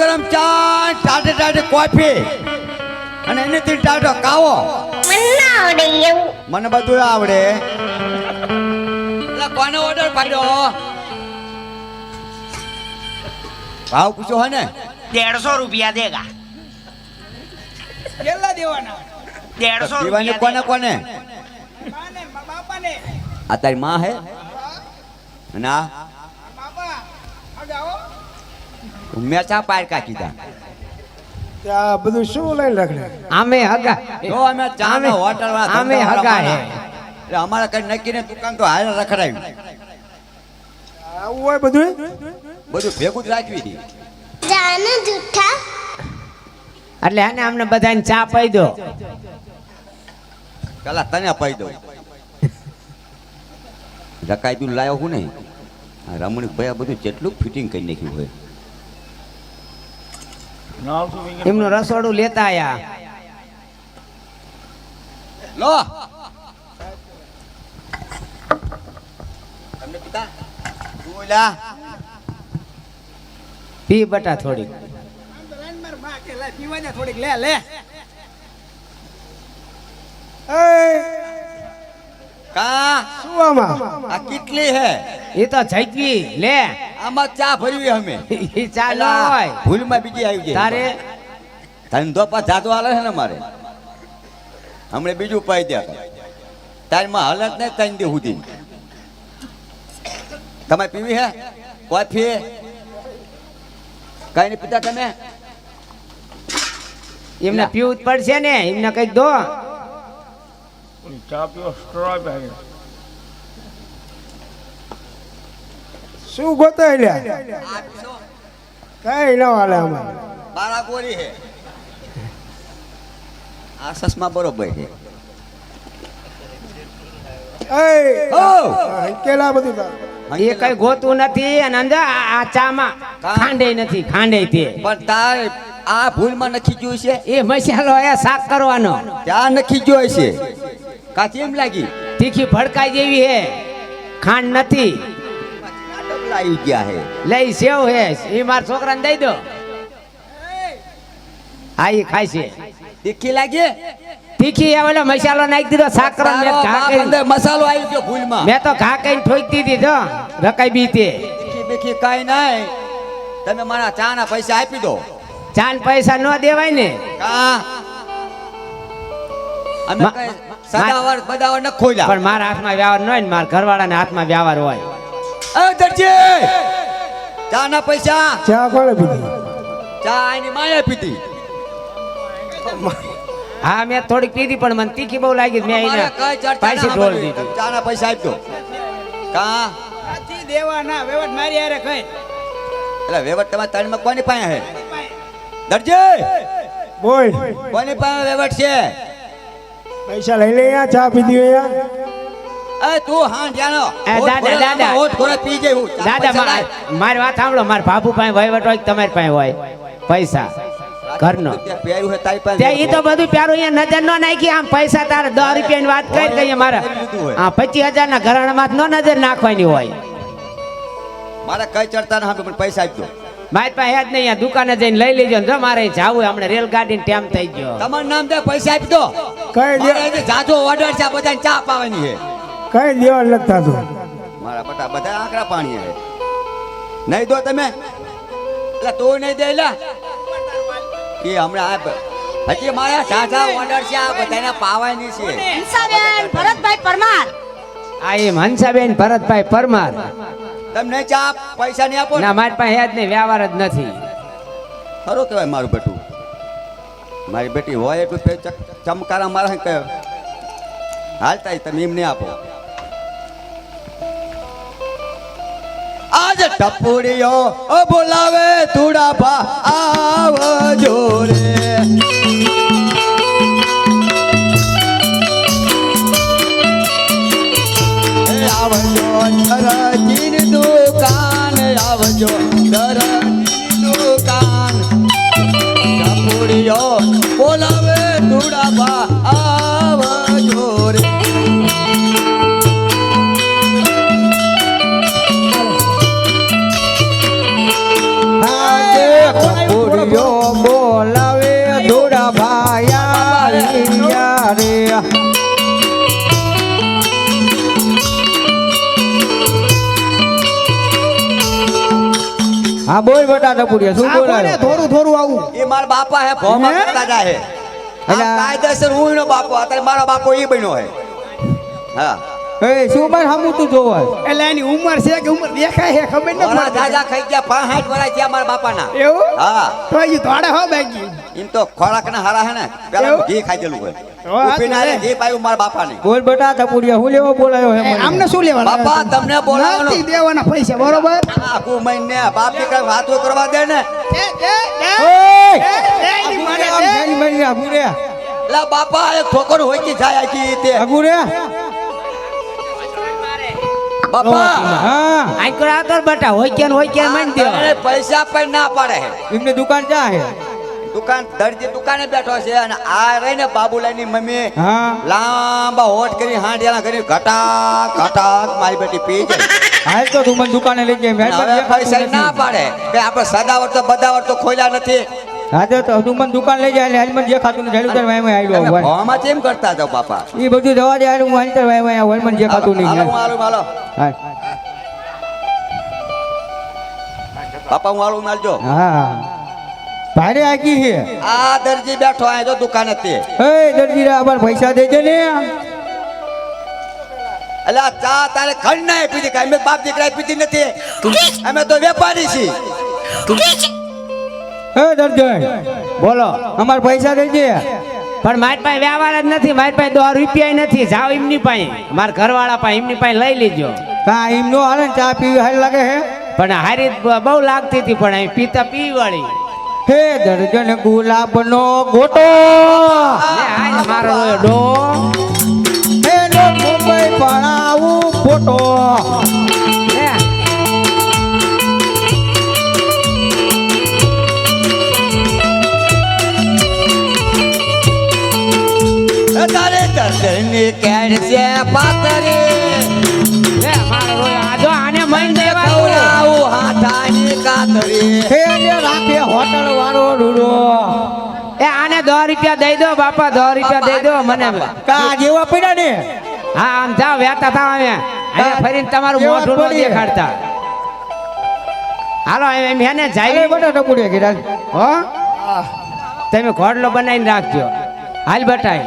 ગરમ ચા ટાટે ટાટે કોફી અને એનેથી ટાટો કાવો. મને ના બધું આવડે. કોને ઓર્ડર પાડ્યો? ભાવ પૂછો હે ને. દેડસો રૂપિયા દેગા. કેટલા દેવાના? દેડસો રૂપિયા કોને કોને? માને આ તારી માં હે? અને આ બાપા આગળ આવો મેં ચા પારકા કીધા ત્યાં બધું શું લઈ રાખે આમે હગા જો અમે ચા હોટલ વાળા આમે હગા હે. એટલે અમારા કઈ નક્કી ને દુકાન તો હારે રખડાવી આવું હોય બધું બધું ભેગું જ રાખવી હતી જાને જૂઠા એટલે આને અમને બધાને ચા પાઈ દો. પેલા તને પાઈ દો રકાઈ દૂર લાયો હું નહીં. આ રમણીક ભાઈ આ બધું જેટલું ફિટિંગ કરી નાખ્યું હોય. એમનું રસોડું લેતા આયા. લો. તમને પિતા? તું પી બટા થોડીક. આમ તો લાઈન માર બા કે? લે થોડીક લે લે કા શું આમાં? આ કેટલી હે. એ તો જગવી લે. આમાં ચા ભરવી અમે. એ ચા ન હોય. ભૂલમાં બીજી આવી ગઈ. તારે? ધંધો પા જાતો હાલે છે ને મારે? હમણે બીજું પાઈ દે. તારીમાં હાલત નહીં ત્રણ દી સુધી તમે પીવી હે? કોફી કઈ નહીં પીતા તમે? એમને પીવું જ પડશે ને. એમને કઈ દો. શું ગોતાય લ્યા કઈ ન હાલે અમારે બારા ગોરી હે. આ સસમા બરોબર છે! કેલા બધું તો. એ કઈ ગોતું નથી અને અંદર આ આ ચામાં ખાંડે નથી ખાંડે તે. પણ તાર આ ભૂલમાં નખી જોઈ છે? એ મસાલો એ શાક કરવાનો. ત્યાં નખી જોઈ છે કાચી એમ લાગી? તીખી ભડકાઈ જેવી હે. ખાંડ નથી. ડબલા ગયા હે. લઈ સેવ હે. એ માર છોકરાને દઈ દો. હા એ ખાય છે. તીખી લાગી? તીખી એ ઓલો મસાલો નાખી દીધો સાકરો મે ઘા અંદર મસાલો આવી ગયો ભૂલમાં. મે તો ઘા કઈ ઠોકી દીધી જો રકાઈ બીતે તીખી બીખી કાંઈ નહીં. તમે મારા ચાના પૈસા આપી દો. ચાન પૈસા ન દેવાય ને. કા? અમે સદાવર બદાવર ન ખોલ્યા. પણ મારા હાથમાં વ્યવહાર ન હોય ને મારા ઘરવાળાના હાથમાં વ્યવહાર હોય. એ દરજી! ચા ના પૈસા? ચા કોણે પીધી? ચા એની માયા પીધી. હા મેં થોડીક પીધી પણ મને તીખી બહુ લાગી મેં એને પાછી ના કરવી. દીધી. ચા ના પૈસા આપી કા? કા આથી દેવાના વેવટ મારી હારે કઈ. એટલે વેવટ તમારા તળમાં કોની પાસે હે દરજી! બોલ. કોની પાસે વેવટ છે? પૈસા લઈ લે ચા પીધી હોય તું હા. દાદા, દાદા. મારી વાત સાંભળો. મારા બાપુ પાસે વહીવટ હોય તમારી પાસે હોય? પૈસા. ઘરનો. તે તારી પાસે ત્યાં તો બધું પ્યારું અહીંયા નજર ન નાખી. આમ પૈસા તારે દસ રૂપિયાની વાત કરી કહીએ મારે. હા પચીસ હજાર ના ઘરાણામાં નો નજર નાખવાની હોય. મારે કઈ ચડતા ના પણ પૈસા આપજો. મારી પાસે યાદ નહીં દુકાને જઈને લઈ લેજો ને જો મારે જાવું હમણાં રેલગાડી ટાઈમ થઈ ગયો. તમારું નામ દે પૈસા આપજો. કઈ જાજો ઓર્ડર છે બધાને ચા પાવાની છે. કઈ દેવા નથી થતું. મારા પટા બધા આંકડા પાણી આવે. નહીં દો તમે. એટલે તું નહીં દે લા. એ હમણાં આ હજી મારા સાચા ઓર્ડર છે આ બધાને પાવાની છે. હંસાબેન ભરતભાઈ પરમાર. આ એમ હંસાબેન ભરતભાઈ પરમાર. તમને ચા પૈસા નહીં આપો ને? મારી પાસે યાદ નહીં વ્યવહાર જ નથી. ખરું કહેવાય મારું બેટું. મારી બેટી હોય એટલું ચમકારા મારા કે હાલતા તમે એમ નહીં આપો. આજ ટપુડીઓ બોલાવે તુડા ભા આવજો રે. ઓડિયો બોલાવે ધોળા ભાયા રે હા બોલ બટા ટપુડિયા શું બોલાય થોડું થોડું આવું? એ મારા બાપા હે ભોમા કરતા જાય હે. કાયદેસર હું એનો બાપો અત્યારે મારો બાપો એ બન્યો હે. હા. એ શું મારે હમું તું જોવા? એટલે એની ઉંમર છે કે ઉંમર દેખાય છે ખબર ન જાજા ખાઈ ગયા પાંચ વર્ષ થયા મારા બાપાના. એવું? હા. તો એ હો એમ તો ખોરાક ના હારા હે ને પેલા ઘી ખાઈ ગયેલું હોય ઘી પાયું મારા બાપાને. બોલ બેટા ટપુડિયા હું લેવો બોલાયો હે મને? આમને શું લેવા બાપા તમને બોલાવવાનો નથી દેવાના પૈસા બરોબર? આખું મહિને બાપ દીકરા વાતો કરવા દે ને. એ, એ, એ, મને. લા બાપા એક ઠોકર હોય કે જાય આખી તે. બાપા! હા. આંકડો બેટા હોય કેન હોય કે મન દો પૈસા પણ ના પાડે. હે એમની દુકાન હે દુકાન દરજી દુકાને બેઠો છે અને આ રહીને બાબુલાની મમ્મી હા. લાંબા હોટ કરી હાંડિયાના કરી ઘટાક ઘટાક મારી બેટી પી જાય હાલ તો તું મને દુકાને લઈ જાય પૈસા ના પાડે. કે આપણે સદાવર તો બદાવર તો ખોલ્યા નથી. હા તો તો તું મને દુકાન લઈ જાય હનુમાન જે ખાતું દેખાતું નથી વાય વાય આવ્યો ભોમાં કેમ કરતા હતા બાપા એ બધું જવા દે હું હાલ વાય વાય આવ્યો હનુમાન જે ખાતું નહીં હાલો, હાલું. બાપા હું હાલું માલજો હા ભારે આગી છે. આ દરજી બેઠો આ તો દુકાન હતી. હે દરજી રે અમાર પૈસા દેજે ને. એટલે આ ચા તારે ખંડ ના પીધી કે અમે બાપ દીકરા પીધી નથી. અમે તો વેપારી છીએ. એ બોલો. અમાર પૈસા દેજે પણ મારી પાસે વ્યવહાર જ નથી મારી પાસે દોઢ રૂપિયા નથી. જાવ એમની પાસે. મારા ઘરવાળા પાસે એમની પાસે લઈ લેજો. કા એમ નો હાલે ચા પીવી હાલ લાગે હે? પણ હારી બહુ લાગતી હતી પણ અહીં પીતા પી વાળી હે દર્જન ગુલાબનો ગોટો. મારો ડો. પાતરી લે મારો રોયો. આ જો આને મન દેવાનું હાથાની કાતરી હે ને રાખે હોટલ વાળો રૂડો. એ આને દો રૂપિયા દઈ દો બાપા દો રૂપિયા દઈ દો મને. કા જેવા પડ્યા ને? હા આમ જાવ વ્યાતા થાવ અમે. અહીંયા ફરીને તમારું મોઢું ન દેખાડતા. હાલો એમ હેને જાય બટા કીધા હો? તમે ઘોડલો બનાવીને રાખજો. હાલ બટાઈ